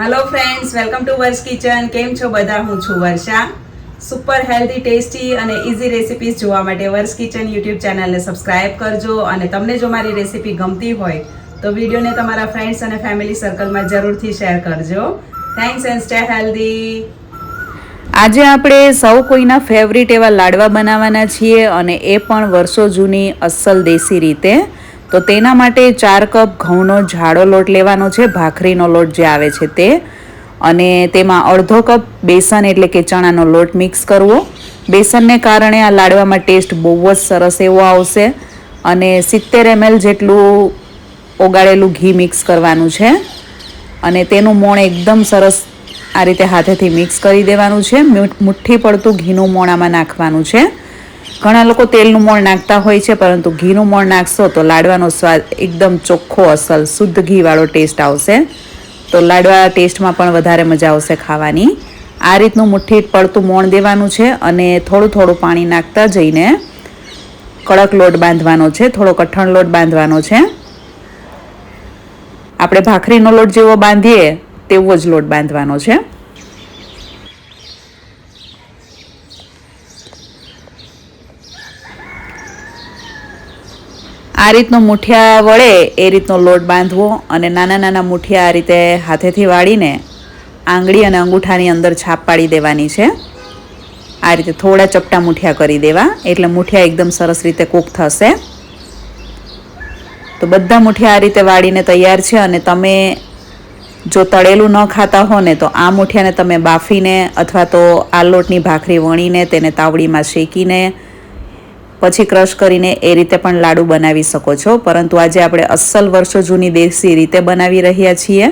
Hello friends welcome to Varsha kitchen કેમ છો બધા? હું છું વર્ષા. સુપર હેલ્ધી ટેસ્ટી અને ઇઝી રેસિપીઝ જોવા માટે વર્ષ કિચન યુટ્યુબ ચેનલને સબસ્ક્રાઇબ કરજો અને તમને જો મારી રેસિપી ગમતી હોય, તો વિડીયોને તમારા ફ્રેન્ડ્સ અને ફેમિલી સર્કલમાં જરૂરથી શેર કરજો. થેન્ક્સ એન્ડ સ્ટે હેલ્ધી આજે આપણે સૌ કોઈના ફેવરિટ એવા લાડવા બનાવવાના છીએ અને એ પણ વર્ષો જૂની અસલ દેશી રીતે. તો તેના માટે ચાર કપ ઘઉંનો જાડો લોટ લેવાનો છે, ભાખરીનો લોટ જે આવે છે તે. અને તેમાં અડધો કપ બેસન એટલે કે ચણાનો લોટ મિક્સ કરવો. બેસનને કારણે આ લાડવામાં ટેસ્ટ બહુ જ સરસ એવો આવશે. અને સિત્તેર એમએલ જેટલું ઓગાળેલું ઘી મિક્સ કરવાનું છે. અને તેનું મોણ એકદમ સરસ આ રીતે હાથેથી મિક્સ કરી દેવાનું છે. મીઠ- મુઠ્ઠી પડતું ઘીનું મોણામાં નાખવાનું છે. ઘણા લોકો તેલનું મોણ નાખતા હોય છે, પરંતુ ઘીનું મોણ નાખશો તો લાડવાનો સ્વાદ એકદમ ચોખ્ખો, અસલ, શુદ્ધ ઘીવાળો ટેસ્ટ આવશે. તો લાડવા ટેસ્ટમાં પણ વધારે મજા આવશે ખાવાની. આ રીતનું મુઠ્ઠી પડતું મોણ દેવાનું છે અને થોડું થોડું પાણી નાખતા જઈને કડક લોટ બાંધવાનો છે, થોડો કઠણ લોટ બાંધવાનો છે. આપણે ભાખરીનો લોટ જેવો બાંધીએ, તેવો જ લોટ બાંધવાનો છે. આ રીતનો મુઠિયા વળે એ રીતનો લોટ બાંધવો અને નાના નાના મુઠિયા આ રીતે હાથેથી વાળીને આંગળી અને અંગૂઠાની અંદર છાપ પાડી દેવાની છે. આ રીતે થોડા ચપટા મુઠિયા કરી દેવા. એટલે મુઠિયા એકદમ સરસ રીતે કૂક થશે. તો બધા મુઠિયા આ રીતે વાળીને તૈયાર છે અને તમે જો તળેલું ન ખાતા હો ને તો આ મુઠિયાને તમે બાફીને અથવા તો આ લોટની ભાખરી વણીને તેને તાવડીમાં શેકીને પછી ક્રશ કરીને એ રીતે પણ લાડુ બનાવી શકો છો. પરંતુ આજે આપણે અસલ વર્ષો જૂની દેશી રીતે બનાવી રહ્યા છીએ.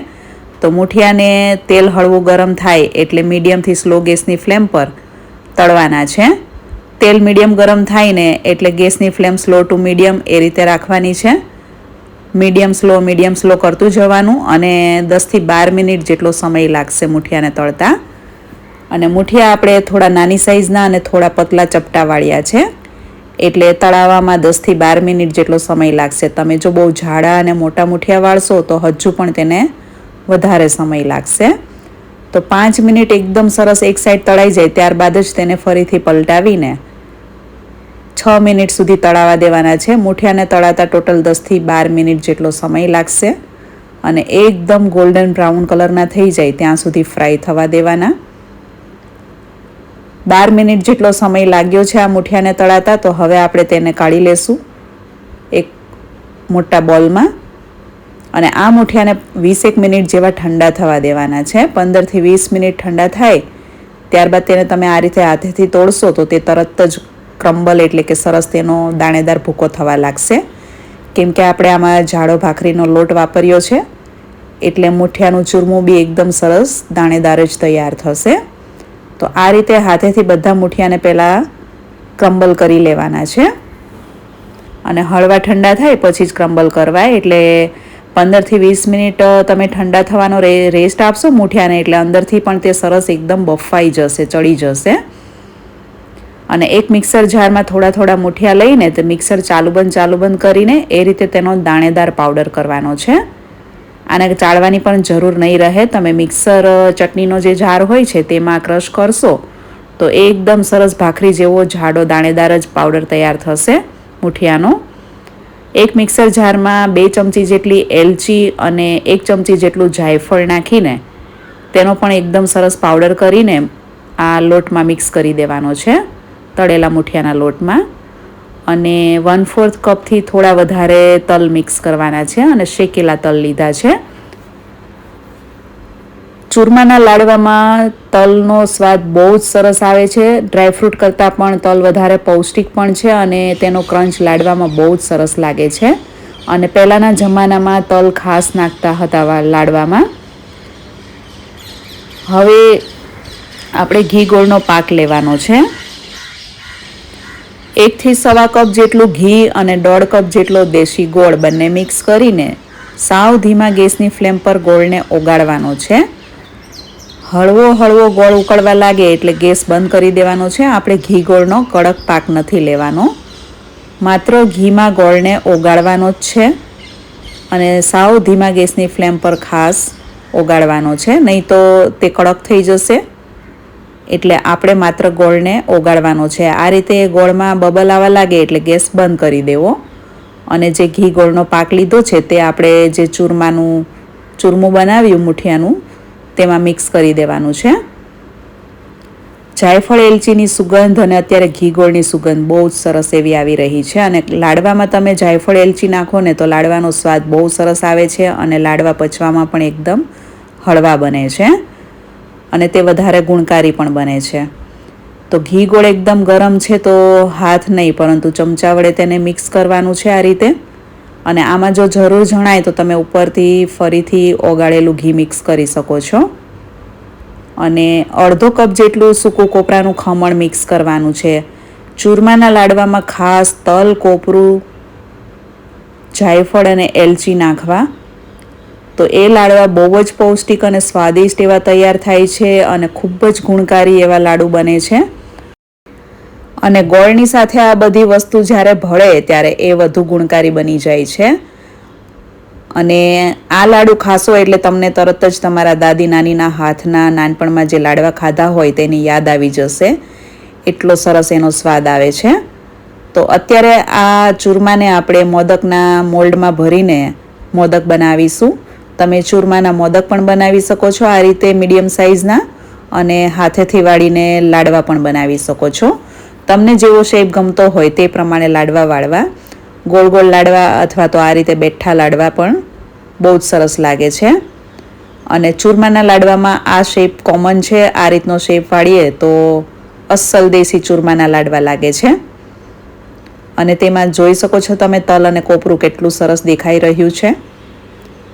તો મૂઠિયાને તેલ હળવું ગરમ થાય એટલે મીડિયમથી સ્લો ગેસની ફ્લેમ પર તળવાના છે. તેલ મીડિયમ ગરમ થાય ને એટલે ગેસની ફ્લેમ સ્લો ટુ મીડિયમ એ રીતે રાખવાની છે. મીડિયમ સ્લો મીડિયમ સ્લો કરતું જવાનું અને દસથી બાર મિનિટ જેટલો સમય લાગશે મૂઠિયાને તળતા. અને મૂઠિયા આપણે થોડા નાની સાઇઝના અને થોડા પતલા ચપટા વાળ્યા છે. એટલે તળાવવામાં દસથી બાર મિનિટ જેટલો સમય લાગશે. તમે જો બહુ જાડા અને મોટા મુઠિયા વાળશો, તો હજુ પણ તેને વધારે સમય લાગશે. તો પાંચ મિનિટ એકદમ સરસ એક સાઈડ તળાઈ જાય, ત્યારબાદ જ તેને ફરીથી પલટાવીને છ મિનિટ સુધી તળાવા દેવાના છે. મુઠિયાને તળાતા ટોટલ દસથી બાર મિનિટ જેટલો સમય લાગશે. અને એકદમ ગોલ્ડન બ્રાઉન કલરના થઈ જાય, ત્યાં સુધી ફ્રાય થવા દેવાના. બાર મિનિટ જેટલો સમય લાગ્યો છે આ મુઠિયાને તળાતા, તો હવે આપણે તેને કાઢી લેશું એક મોટા બોલમાં. અને આ મુઠિયાને વીસેક મિનિટ જેવા ઠંડા થવા દેવાના છે. પંદરથી વીસ મિનિટ ઠંડા થાય, ત્યારબાદ તેને તમે આ રીતે હાથેથી તોડશો, તો તે તરત જ ક્રમ્બલ એટલે કે સરસ તેનો દાણેદાર ભૂકો થવા લાગશે. કેમ કે આપણે આમાં જાડો ભાખરીનો લોટ વાપર્યો છે, એટલે મુઠિયાનું ચૂરમું બી એકદમ સરસ દાણેદાર જ તૈયાર થશે. તો આ રીતે હાથેથી બધા મુઠિયાને પહેલાં ક્રમ્બલ કરી લેવાના છે. અને હળવા ઠંડા થાય પછી જ ક્રમ્બલ કરવાય. એટલે પંદરથી વીસ મિનિટ તમે ઠંડા થવાનો રે, રેસ્ટ આપશો મૂઠિયાને એટલે અંદરથી પણ તે સરસ એકદમ બફાઈ જશે, ચડી જશે. અને એક મિક્સર જારમાં થોડા થોડા મૂઠિયા લઈને તે મિક્સર ચાલુ બંધ ચાલુ બંધ કરીને એ રીતે તેનો દાણેદાર પાવડર કરવાનો છે. આને ચાળવાની પણ જરૂર નહીં રહે. તમે મિક્સર, ચટણીનો જે જાર હોય છે તેમાં ક્રશ કરશો તો એકદમ સરસ ભાખરી જેવો જાડો દાણેદાર જ પાવડર તૈયાર થશે મુઠિયાનો. એક મિક્સર જારમાં બે ચમચી જેટલી એલચી અને એક ચમચી જેટલું જાયફળ નાખીને તેનો પણ એકદમ સરસ પાવડર કરીને આ લોટમાં મિક્સ કરી દેવાનો છે તળેલા મુઠિયાના લોટમાં. અને વન ફોર્થ કપથી થોડા વધારે તલ મિક્સ કરવાના છે અને શેકેલા તલ લીધા છે. ચૂરમાના લાડવામાં તલનો સ્વાદ બહુ જ સરસ આવે છે. ડ્રાયફ્રૂટ કરતાં પણ તલ વધારે પૌષ્ટિક પણ છે અને તેનો ક્રંચ લાડવામાં બહુ જ સરસ લાગે છે. અને પહેલાંના જમાનામાં તલ ખાસ નાખતા હતા લાડવામાં. હવે આપણે ઘી ગોળનો પાક લેવાનો છે. એકથી સવા કપ જેટલું ઘી અને દોઢ કપ જેટલો દેશી ગોળ બંને મિક્સ કરીને સાવ ધીમા ગેસની ફ્લેમ પર ગોળને ઓગાળવાનો છે. હળવો હળવો ગોળ ઉકળવા લાગે એટલે ગેસ બંધ કરી દેવાનો છે. આપણે ઘી ગોળનો કડક પાક નથી લેવાનો. માત્ર ઘીમાં ગોળને ઓગાળવાનો જ છે અને સાવ ધીમા ગેસની ફ્લેમ પર ખાસ ઓગાળવાનો છે. નહીં તો તે કડક થઈ જશે. એટલે આપણે માત્ર ગોળને ઓગાળવાનો છે. આ રીતે ગોળમાં બબલ આવવા લાગે એટલે ગેસ બંધ કરી દેવો. અને જે ઘી ગોળનો પાક લીધો છે તે આપણે જે ચૂરમાનું, ચૂરમું બનાવ્યું મુઠિયાનું, તેમાં મિક્સ કરી દેવાનું છે. જાયફળ, એલચીની સુગંધ અને અત્યારે ઘી ગોળની સુગંધ બહુ જ સરસ એવી આવી રહી છે. અને લાડવામાં તમે જાયફળ, એલચી નાખો ને તો લાડવાનો સ્વાદ બહુ સરસ આવે છે અને લાડવા પચવામાં પણ એકદમ હળવા બને છે. અને તે વધારે ગુણકારી પણ બને છે. તો ઘી ગોળ એકદમ ગરમ છે તો હાથ નહીં, પરંતુ ચમચા વડે તેને મિક્સ કરવાનું છે આ રીતે. અને આમાં જો જરૂર જણાય તો તમે ઉપરથી ફરીથી ઓગાળેલું ઘી મિક્સ કરી શકો છો. અને અડધો કપ જેટલું સૂકું કોપરાનું ખમણ મિક્સ કરવાનું છે. ચૂરમાના લાડવામાં ખાસ તલ, કોપરું, જાયફળ અને એલચી નાખવા. તો એ લાડવા બહુ જ પૌષ્ટિક અને સ્વાદિષ્ટ એવા તૈયાર થાય છે અને ખૂબ જ ગુણકારી એવા લાડુ બને છે. અને ગોળની સાથે આ બધી વસ્તુ જ્યારે ભળે ત્યારે એ વધુ ગુણકારી બની જાય છે. અને આ લાડુ ખાશો એટલે તમને તરત જ તમારા દાદી નાનીના હાથના નાનપણમાં જે લાડવા ખાધા હોય તેની યાદ આવી જશે. એટલો સરસ એનો સ્વાદ આવે છે. તો અત્યારે આ ચૂરમાને આપણે મોદકના મોલ્ડમાં ભરીને મોદક બનાવીશું. તમે ચૂરમાના મોદક પણ બનાવી શકો છો આ રીતે મીડિયમ સાઇઝના અને હાથેથી વાળીને લાડવા પણ બનાવી શકો છો. તમને જેવો શેપ ગમતો હોય તે પ્રમાણે લાડવા વાળવા. ગોળ ગોળ લાડવા અથવા તો આ રીતે બેઠા લાડવા પણ બહુ જ સરસ લાગે છે. અને ચૂરમાના લાડવામાં આ શેપ કોમન છે, આ રીતનો શેપ વાળીએ તો અસલ દેશી ચૂરમાના લાડવા લાગે છે. અને તેમાં જોઈ શકો છો તમે તલ અને કોપરું કેટલું સરસ દેખાઈ રહ્યું છે.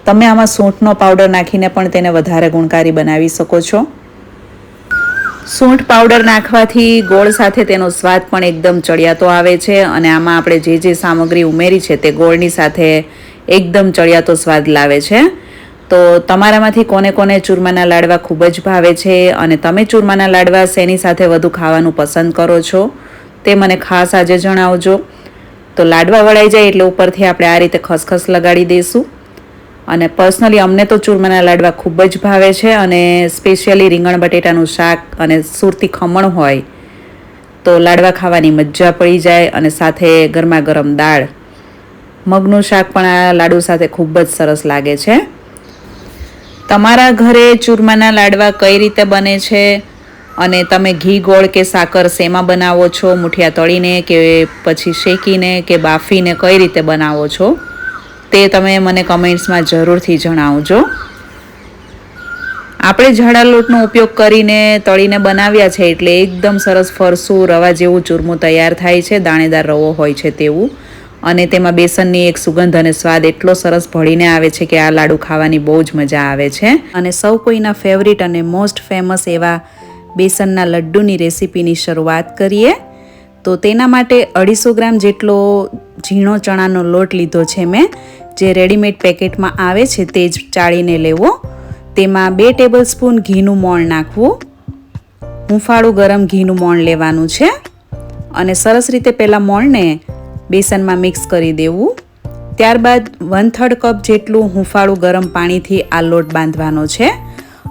તમે આમાં સૂંઠનો પાવડર નાખીને પણ તેને વધારે ગુણકારી બનાવી શકો છો. સૂંઠ પાવડર નાખવાથી ગોળ સાથે તેનો સ્વાદ પણ એકદમ ચડિયાતો આવે છે અને આમાં આપણે જે જે સામગ્રી ઉમેરી છે તે ગોળની સાથે એકદમ ચડિયાતો સ્વાદ લાવે છે. તો તમારામાંથી કોને કોને ચૂરમાના લાડવા ખૂબ જ ભાવે છે અને તમે ચૂરમાના લાડવા શેની સાથે વધુ ખાવાનું પસંદ કરો છો તે મને ખાસ આજે જણાવજો. તો લાડવા વળાઈ જાય એટલે ઉપરથી આપણે આ રીતે ખસખસ લગાડી દઈશું. અને પર્સનલી અમને તો ચૂરમાના લાડવા ખૂબ જ ભાવે છે અને સ્પેશિયલી રીંગણ બટેટાનું શાક અને સુરતી ખમણ હોય તો લાડવા ખાવાની મજા પડી જાય અને સાથે ગરમા ગરમ દાળ. મગનું શાક પણ આ લાડુ સાથે ખૂબ જ સરસ લાગે છે. તમારા ઘરે ચૂરમાના લાડવા કઈ રીતે બને છે? અને તમે ઘી ગોળ કે સાકર શેમાં બનાવો છો? મુઠિયા તળીને કે પછી શેકીને કે બાફીને કઈ રીતે બનાવો છો? તે તમે મને કમેન્ટ્સમાં જરૂરથી જણાવજો. આપણે જાડા લોટનો ઉપયોગ કરીને તળીને બનાવ્યા છે એટલે એકદમ સરસ ફરસું રવા જેવું ચૂરમું તૈયાર થાય છે, દાણેદાર રવો હોય છે તેવું. અને તેમાં બેસનની એક સુગંધ અને સ્વાદ એટલો સરસ ભળીને આવે છે કે આ લાડુ ખાવાની બહુ જ મજા આવે છે. અને સૌ કોઈના ફેવરિટ અને મોસ્ટ ફેમસ એવા બેસનના લડ્ડુની રેસીપીની શરૂઆત કરીએ. તો તેના માટે અઢીસો ગ્રામ જેટલો ઝીણો ચણાનો લોટ લીધો છે મેં. જે રેડીમેડ પેકેટમાં આવે છે તે જ ચાળીને લેવો. તેમાં બે ટેબલ સ્પૂન ઘીનું મોણ નાખવું. હુંફાળું ગરમ ઘીનું મોણ લેવાનું છે. અને સરસ રીતે પહેલાં મોણને બેસનમાં મિક્સ કરી દેવું. ત્યારબાદ વન થર્ડ કપ જેટલું હુંફાળું ગરમ પાણીથી આ લોટ બાંધવાનો છે.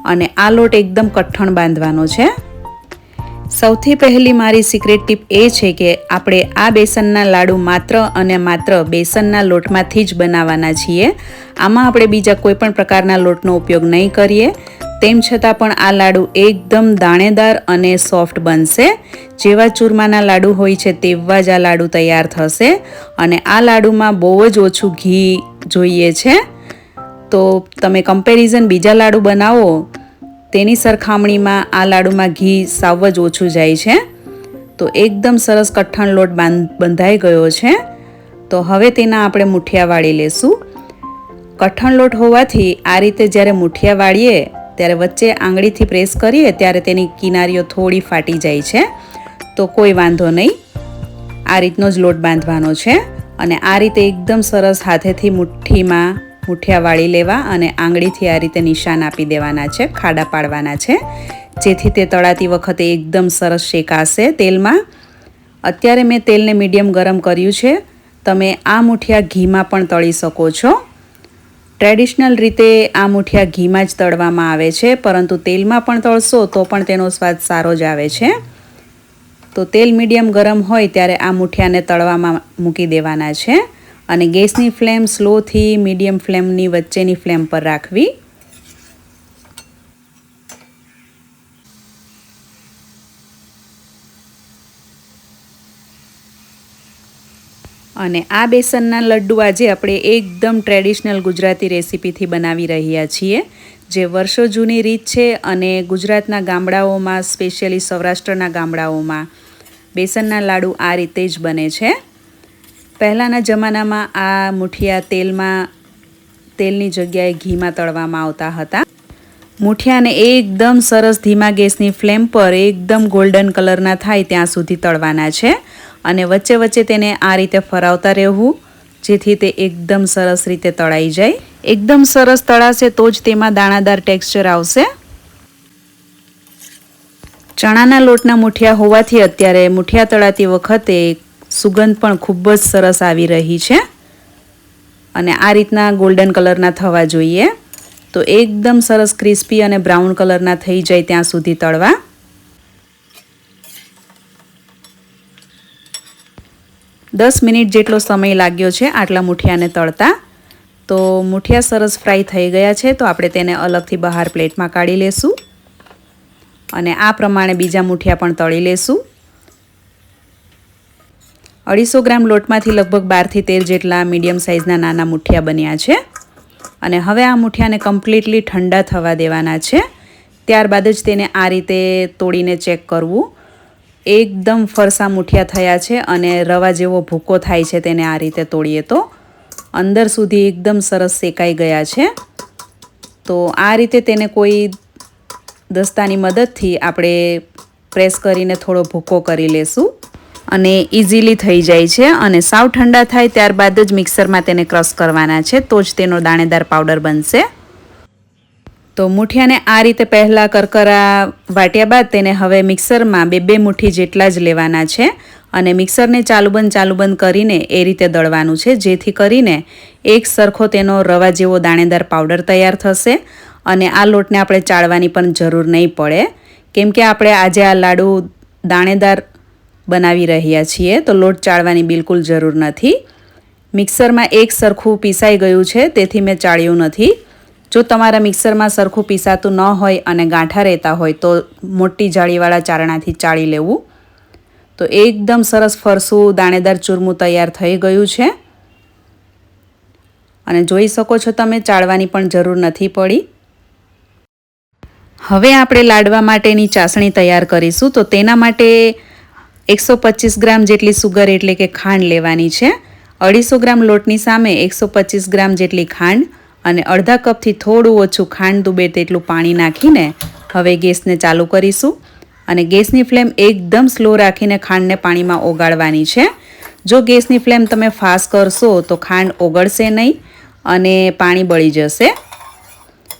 અને આ લોટ એકદમ કઠણ બાંધવાનો છે. સૌથી પહેલી મારી સિક્રેટ ટીપ એ છે કે આપણે આ બેસનના લાડુ માત્ર અને માત્ર બેસનના લોટમાંથી જ બનાવવાના છીએ. આમાં આપણે બીજા કોઈ પણ પ્રકારના લોટનો ઉપયોગ નહીં કરીએ. તેમ છતાં પણ આ લાડુ એકદમ દાણેદાર અને સોફ્ટ બનશે. જેવા ચૂરમાના લાડુ હોય છે તેવા જ આ લાડુ તૈયાર થશે. અને આ લાડુમાં બહુ જ ઓછું ઘી જોઈએ છે. તો તમે કમ્પેરિઝન બીજા લાડુ બનાવો તેની સરખામણીમાં આ લાડુમાં ઘી સાવ જ ઓછું જાય છે. તો એકદમ સરસ કઠણ લોટ બંધાઈ ગયો છે. તો હવે તેના આપણે મુઠિયા વાળી લેશું. કઠણ લોટ હોવાથી આ રીતે જ્યારે મુઠિયા વાળીએ, ત્યારે વચ્ચે આંગળીથી પ્રેસ કરીએ, ત્યારે તેની કિનારીઓ થોડી ફાટી જાય છે. તો કોઈ વાંધો નહીં. આ રીતનો જ લોટ બાંધવાનો છે. અને આ રીતે એકદમ સરસ હાથેથી મુઠ્ઠીમાં મુઠિયા વાળી લેવા અને આંગળીથી આ રીતે નિશાન આપી દેવાના છે, ખાડા પાડવાના છે. જેથી તે તળાતી વખતે એકદમ સરસ શેકાશે તેલમાં. અત્યારે મેં તેલને મીડિયમ ગરમ કર્યું છે. તમે આ મુઠિયા ઘીમાં પણ તળી શકો છો. ટ્રેડિશનલ રીતે આ મુઠિયા ઘીમાં જ તળવામાં આવે છે, પરંતુ તેલમાં પણ તળશો તો પણ તેનો સ્વાદ સારો જ આવે છે. તો તેલ મીડિયમ ગરમ હોય ત્યારે આ મુઠિયાને તળવામાં મૂકી દેવાના છે. અને ગેસની ફ્લેમ સ્લોથી મીડિયમ ફ્લેમની વચ્ચેની ફ્લેમ પર રાખવી. અને આ બેસનના લડ્ડુ આજે આપણે એકદમ ટ્રેડિશનલ ગુજરાતી રેસીપીથી બનાવી રહ્યા છીએ. જે વર્ષો જૂની રીત છે અને ગુજરાતના ગામડાઓમાં, સ્પેશિયલી સૌરાષ્ટ્રના ગામડાઓમાં બેસનના લાડુ આ રીતે જ બને છે. પહેલાંના જમાનામાં આ મુઠિયા તેલમાં, તેલની જગ્યાએ ઘીમાં તળવામાં આવતા હતા. મુઠિયાને એકદમ સરસ ધીમા ગેસની ફ્લેમ પર એકદમ ગોલ્ડન કલરના થાય ત્યાં સુધી તળવાના છે અને વચ્ચે વચ્ચે તેને આ રીતે ફરાવતા રહેવું, જેથી તે એકદમ સરસ રીતે તળાઈ જાય. એકદમ સરસ તળાશે તો જ તેમાં દાણાદાર ટેક્સચર આવશે. ચણાના લોટના મુઠિયા હોવાથી અત્યારે મુઠિયા તળાતી વખતે સુગંધ પણ ખૂબ જ સરસ આવી રહી છે. અને આ રીતના ગોલ્ડન કલરના થવા જોઈએ. તો એકદમ સરસ ક્રિસ્પી અને બ્રાઉન કલરના થઈ જાય ત્યાં સુધી તળવા. દસ મિનિટ જેટલો સમય લાગ્યો છે આટલા મુઠિયાને તળતા. તો મુઠિયા સરસ ફ્રાય થઈ ગયા છે, તો આપણે તેને અલગથી બહાર પ્લેટમાં કાઢી લેશું. અને આ પ્રમાણે બીજા મુઠિયા પણ તળી લેશું. અઢીસો ગ્રામ લોટમાંથી લગભગ બારથી તેર જેટલા મીડિયમ સાઇઝના નાના મુઠિયા બન્યા છે. અને હવે આ મુઠિયાને કમ્પ્લીટલી ઠંડા થવા દેવાના છે. ત્યારબાદ જ તેને આ રીતે તોડીને ચેક કરવું. એકદમ ફરસા મુઠિયા થયા છે અને રવા જેવો ભૂકો થાય છે તેને આ રીતે તોડીએ તો. અંદર સુધી એકદમ સરસ શેકાઈ ગયા છે. તો આ રીતે તેને કોઈ દસ્તાની મદદથી આપણે પ્રેસ કરીને થોડો ભૂકો કરી લેશું. અને ઇઝીલી થઈ જાય છે અને સાવ ઠંડા થાય ત્યારબાદ જ મિક્સરમાં તેને ક્રશ કરવાના છે, તો જ તેનો દાણેદાર પાવડર બનશે. તો મુઠિયાને આ રીતે પહેલાં કરકરા વાટ્યા બાદ તેને હવે મિક્સરમાં બે બે મુઠ્ઠી જેટલા જ લેવાના છે અને મિક્સરને ચાલુબંધ ચાલુબંધ કરીને એ રીતે દળવાનું છે, જેથી કરીને એક સરખો તેનો રવા જેવો દાણેદાર પાવડર તૈયાર થશે અને આ લોટને આપણે ચાળવાની પણ જરૂર નહીં પડે. કેમ કે આપણે આજે આ લાડુ દાણેદાર બનાવી રહ્યા છીએ, તો લોટ ચાળવાની બિલકુલ જરૂર નથી. મિક્સરમાં એક સરખું પીસાઈ ગયું છે, તેથી મેં ચાળ્યું નથી. જો તમારા મિક્સરમાં સરખું પીસાતું ન હોય અને ગાંઠા રહેતા હોય, તો મોટી જાળીવાળા ચારણાથી ચાળી લેવું. તો એકદમ સરસ ફરસું દાણેદાર ચૂરમું તૈયાર થઈ ગયું છે. અને જોઈ શકો છો તમે, ચાળવાની પણ જરૂર નથી પડી. હવે આપણે લાડવા માટેની ચાસણી તૈયાર કરીશું, તો તેના માટે એકસો પચીસ ગ્રામ જેટલી સુગર એટલે કે ખાંડ લેવાની છે. અઢીસો ગ્રામ લોટની સામે એકસો પચીસ ગ્રામ જેટલી ખાંડ અને અડધા કપથી થોડું ઓછું ખાંડ ડૂબે તેટલું પાણી નાખીને હવે ગેસને ચાલુ કરીશું. અને ગેસની ફ્લેમ એકદમ સ્લો રાખીને ખાંડને પાણીમાં ઓગાળવાની છે. જો ગેસની ફ્લેમ તમે ફાસ્ટ કરશો તો ખાંડ ઓગળશે નહીં અને પાણી બળી જશે.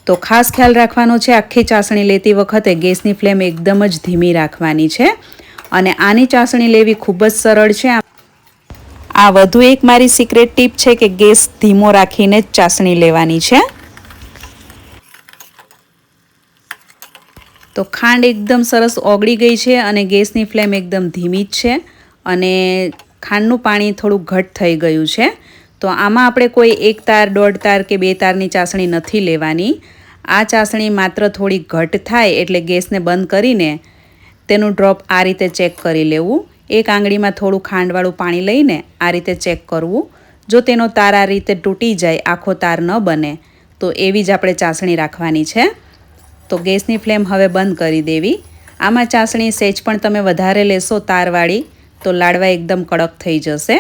તો ખાસ ખ્યાલ રાખવાનો છે, આખી ચાસણી લેતી વખતે ગેસની ફ્લેમ એકદમ જ ધીમી રાખવાની છે. અને આની ચાસણી લેવી ખૂબ જ સરળ છે. આ વધુ એક મારી સિક્રેટ ટીપ છે કે ગેસ ધીમો રાખીને જ ચાસણી લેવાની છે. તો ખાંડ એકદમ સરસ ઓગળી ગઈ છે અને ગેસની ફ્લેમ એકદમ ધીમી જ છે અને ખાંડનું પાણી થોડું ઘટ થઈ ગયું છે. તો આમાં આપણે કોઈ એક તાર, દોઢ તાર કે બે તારની ચાસણી નથી લેવાની. આ ચાસણી માત્ર થોડી ઘટ થાય એટલે ગેસને બંધ કરીને તેનું ડ્રોપ આ રીતે ચેક કરી લેવું. એક આંગળીમાં થોડું ખાંડવાળું પાણી લઈને આ રીતે ચેક કરવું. જો તેનો તાર આ રીતે તૂટી જાય, આખો તાર ન બને, તો એવી જ આપણે ચાસણી રાખવાની છે. તો ગેસની ફ્લેમ હવે બંધ કરી દેવી. આમાં ચાસણી સેજ પણ તમે વધારે લેશો તારવાળી, તો લાડવા એકદમ કડક થઈ જશે.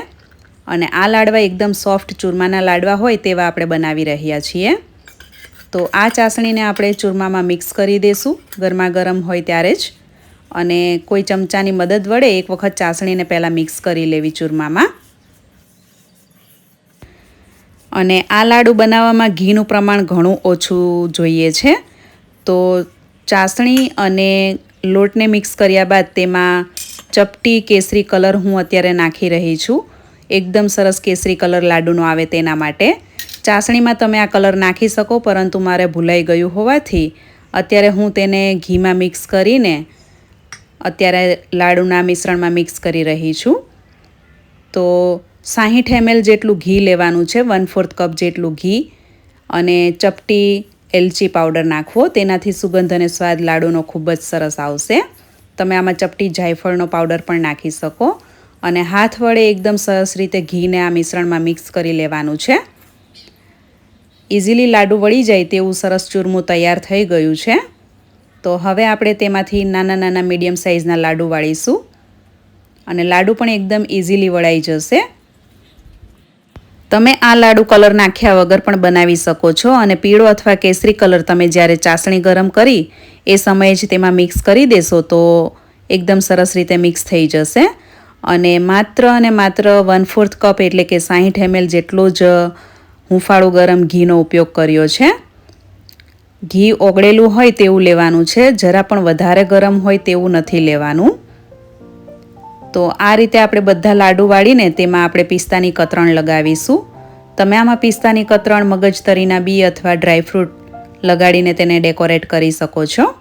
અને આ લાડવા એકદમ સોફ્ટ ચૂરમાના લાડવા હોય તેવા આપણે બનાવી રહ્યા છીએ. તો આ ચાસણીને આપણે ચૂરમામાં મિક્સ કરી દઈશું ગરમા ગરમ હોય ત્યારે જ. અને કોઈ ચમચાની મદદ વડે એક વખત ચાસણીને પહેલાં મિક્સ કરી લેવી ચૂરમામાં. અને આ લાડુ બનાવવામાં ઘીનું પ્રમાણ ઘણું ઓછું જોઈએ છે. તો ચાસણી અને લોટને મિક્સ કર્યા બાદ તેમાં ચપટી કેસરી કલર હું અત્યારે નાખી રહી છું. એકદમ સરસ કેસરી કલર લાડુનો આવે તેના માટે. ચાસણીમાં તમે આ કલર નાખી શકો, પરંતુ મારે ભૂલાઈ ગયું હોવાથી અત્યારે હું તેને ઘીમાં મિક્સ કરીને અત્યારે લાડુના મિશ્રણમાં મિક્સ કરી રહી છું. તો સાહીઠ એમએલ જેટલું ઘી લેવાનું છે, વન ફોર્થ કપ જેટલું ઘી અને ચપટી એલચી પાવડર નાખવો. તેનાથી સુગંધ અને સ્વાદ લાડુનો ખૂબ જ સરસ આવશે. તમે આમાં ચપટી જાયફળનો પાવડર પણ નાખી શકો અને હાથ વડે એકદમ સરસ રીતે ઘીને આ મિશ્રણમાં મિક્સ કરી લેવાનું છે. ઇઝીલી લાડુ વળી જાય તેવું સરસ ચૂરમું તૈયાર થઈ ગયું છે. તો હવે આપણે તેમાંથી નાના નાના મીડિયમ સાઇઝના લાડુ વાળીશું. અને લાડુ પણ એકદમ ઇઝીલી વળાઈ જશે. તમે આ લાડુ કલર નાખ્યા વગર પણ બનાવી શકો છો અને પીળો અથવા કેસરી કલર તમે જ્યારે ચાસણી ગરમ કરી, એ સમયે જ તેમાં મિક્સ કરી દેશો તો એકદમ સરસ રીતે મિક્સ થઈ જશે. અને માત્ર અને માત્ર વન ફોર્થ કપ એટલે કે સાહીઠ એમએલ જેટલો જ હુંફાળું ગરમ ઘીનો ઉપયોગ કર્યો છે. ઘી ઓગળેલું હોય તેવું લેવાનું છે. જરા પણ વધારે ગરમ હોય તેવું નથી લેવાનું. તો આ રીતે આપણે બધા લાડુ વાળીને તેમાં આપણે પિસ્તાની કતરણ લગાવીશું. તમે આમાં પિસ્તાની કતરણ મગજતરીના બી અથવા ડ્રાયફ્રૂટ લગાડીને તેને ડેકોરેટ કરી શકો છો.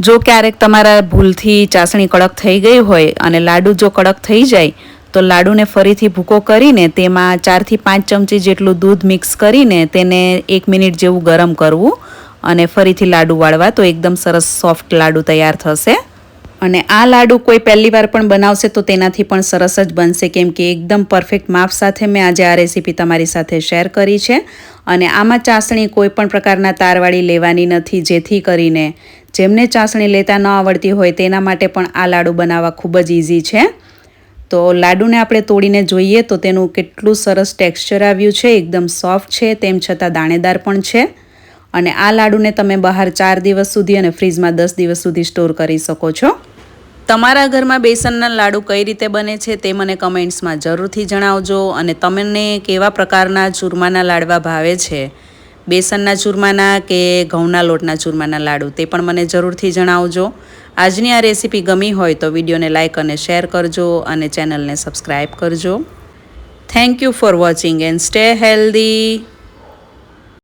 જો ક્યારેક તમારા ભૂલથી ચાસણી કડક થઈ ગઈ હોય અને લાડુ જો કડક થઈ જાય તો લાડુને ફરીથી ભૂકો કરીને તેમાં ચારથી પાંચ ચમચી જેટલું દૂધ મિક્સ કરીને તેને એક મિનિટ જેવું ગરમ કરવું અને ફરીથી લાડુ વાળવા તો એકદમ સરસ સોફ્ટ લાડુ તૈયાર થશે. અને આ લાડુ કોઈ પહેલી વાર પણ બનાવશે તો તેનાથી પણ સરસ જ બનશે, કેમ કે એકદમ પરફેક્ટ માપ સાથે મેં આજે આ રેસીપી તમારી સાથે શેર કરી છે. અને આમાં ચાસણી કોઈ પણ પ્રકારના તારવાળી લેવાની નથી, જેથી કરીને જેમને ચાસણી લેતા ન આવડતી હોય તેના માટે પણ આ લાડુ બનાવવા ખૂબ જ ઇઝી છે. તો લાડુને આપણે તોડીને જોઈએ તો તેનું કેટલું સરસ ટેક્સચર આવ્યું છે, એકદમ સોફ્ટ છે, તેમ છતાં દાણેદાર પણ છે. અને આ લાડુને તમે બહાર ચાર દિવસ સુધી અને ફ્રીજમાં દસ દિવસ સુધી સ્ટોર કરી શકો છો. તમારા ઘરમાં બેસનના લાડુ કઈ રીતે બને છે તે મને કમેન્ટ્સમાં જરૂરથી જણાવજો અને તમને કેવા પ્રકારના ચૂરમાના લાડવા ભાવે છે? બેસનના ચૂરમાના કે ઘઉંના લોટના ચૂરમાના લાડુ તે પણ મને જરૂરથી જણાવજો. આજની આ રેસીપી ગમી હોય તો વિડીયોને લાઇક અને શેર કરજો અને ચેનલને સબસ્ક્રાઈબ કરજો. Thank you for watching and stay healthy